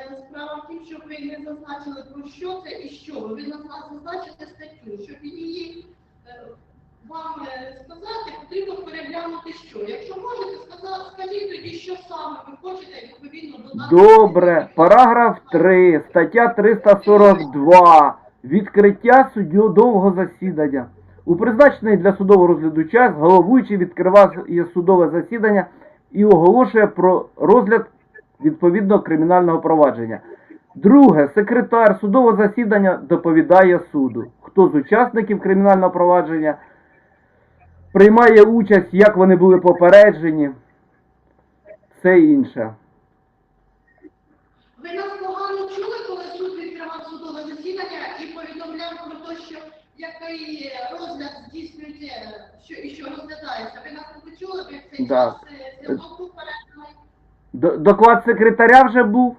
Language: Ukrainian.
Е, Справа в тім, що ви не зазначили про що це і що. Ви зазначите статтю, щоб її е, вам е, сказати, потрібно переглянути що. Якщо можете сказати, скажіть тоді, що саме ви хочете відповідно додати. Добре, параграф 3, стаття 342. Відкриття судового засідання. У призначений для судового розгляду час головуючий відкриває судове засідання і оголошує про розгляд відповідного кримінального провадження. Друге, секретар судового засідання доповідає суду. Хто з учасників кримінального провадження приймає участь, як вони були попереджені, все інше. Ви нас погано чули, коли суд відкривав судове засідання і повідомляв про те, що який розгляд здійснюється, що і що розглядається. Ви нас не почули, ви цей Да. час е, Доклад секретаря вже був.